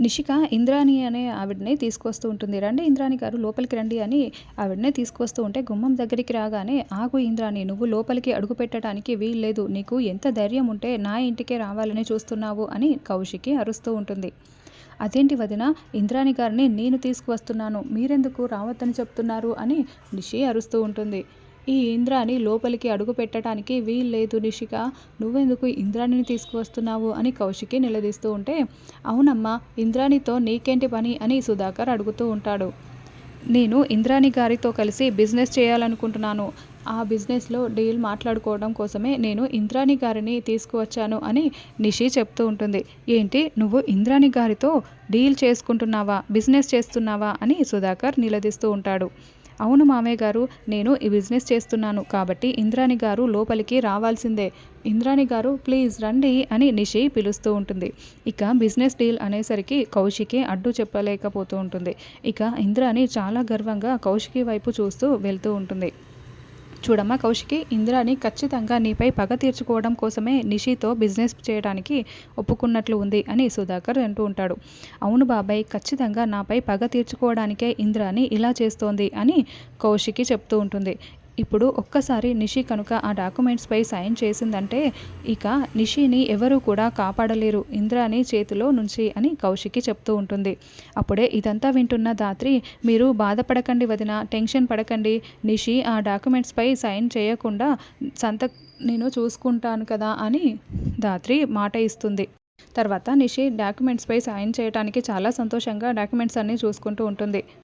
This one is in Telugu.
నిషిక ఇంద్రాణి అనే ఆవిడని తీసుకొస్తూ ఉంటుంది. రండి ఇంద్రాణి గారు లోపలికి రండి అని ఆవిడనే తీసుకొస్తూ ఉంటే గుమ్మం దగ్గరికి రాగానే ఆగు ఇంద్రాణి నువ్వు లోపలికి అడుగు పెట్టడానికి వీల్లేదు. నీకు ఎంత ధైర్యం ఉంటే నా ఇంటికే రావాలని చూస్తున్నావు అని కౌశికి అరుస్తూ ఉంటుంది. అదేంటి వదిన ఇంద్రాణి గారిని నేను తీసుకువస్తున్నాను. మీరెందుకు రావద్దని చెప్తున్నారు అని నిషి అరుస్తూ ఉంటుంది. ఈ ఇంద్రాని లోపలికి అడుగు పెట్టడానికి వీల్లేదు నిషిక. నువ్వెందుకు ఇంద్రాణిని తీసుకువస్తున్నావు అని కౌశికి నిలదీస్తూ ఉంటే అవునమ్మా ఇంద్రాణితో నీకేంటి పని అని సుధాకర్ అడుగుతూ ఉంటాడు. నేను ఇంద్రాణి గారితో కలిసి బిజినెస్ చేయాలనుకుంటున్నాను. ఆ బిజినెస్లో డీల్ మాట్లాడుకోవడం కోసమే నేను ఇంద్రాణి గారిని తీసుకువచ్చాను అని నిషి చెప్తూ ఉంటుంది. ఏంటి నువ్వు ఇంద్రాణి గారితో డీల్ చేసుకుంటున్నావా బిజినెస్ చేస్తున్నావా అని సుధాకర్ నిలదీస్తూ ఉంటాడు. అవును మామయ్య గారు నేను ఈ బిజినెస్ చేస్తున్నాను కాబట్టి ఇంద్రాణి గారు లోపలికి రావాల్సిందే. ఇంద్రాణి గారు ప్లీజ్ రండి అని నిషి పిలుస్తూ ఉంటుంది. ఇక బిజినెస్ డీల్ అనేసరికి కౌశికి అడ్డు చెప్పలేకపోతూ ఉంటుంది. ఇక ఇంద్రాణి చాలా గర్వంగా కౌశికి వైపు చూస్తూ వెళ్తూ ఉంటుంది. చూడమ్మా కౌశికి. ఇందిరాని ఖచ్చితంగా నీపై పగ తీర్చుకోవడం కోసమే నిషితో బిజినెస్ చేయడానికి ఒప్పుకున్నట్లు ఉంది అని సుధాకర్ అంటూ ఉంటాడు. అవును బాబాయ్ ఖచ్చితంగా నాపై పగ తీర్చుకోవడానికే ఇంద్రాని ఇలా చేస్తోంది అని కౌశికి చెప్తూ ఉంటుంది. ఇప్పుడు ఒక్కసారి నిషి కనుక ఆ డాక్యుమెంట్స్పై సైన్ చేసిందంటే ఇక నిషిని ఎవరూ కూడా కాపాడలేరు ఇంద్రాని చేతిలో నుంచి అని కౌశికి చెప్తూ ఉంటుంది. అప్పుడే ఇదంతా వింటున్న దాత్రి మీరు బాధపడకండి వదిన టెన్షన్ పడకండి. నిషి ఆ డాక్యుమెంట్స్పై సైన్ చేయకుండా సంత నేను చూసుకుంటాను కదా అని దాత్రి మాట ఇస్తుంది. తర్వాత నిషి డాక్యుమెంట్స్పై సైన్ చేయడానికి చాలా సంతోషంగా డాక్యుమెంట్స్ అన్నీ చూసుకుంటూ ఉంటుంది.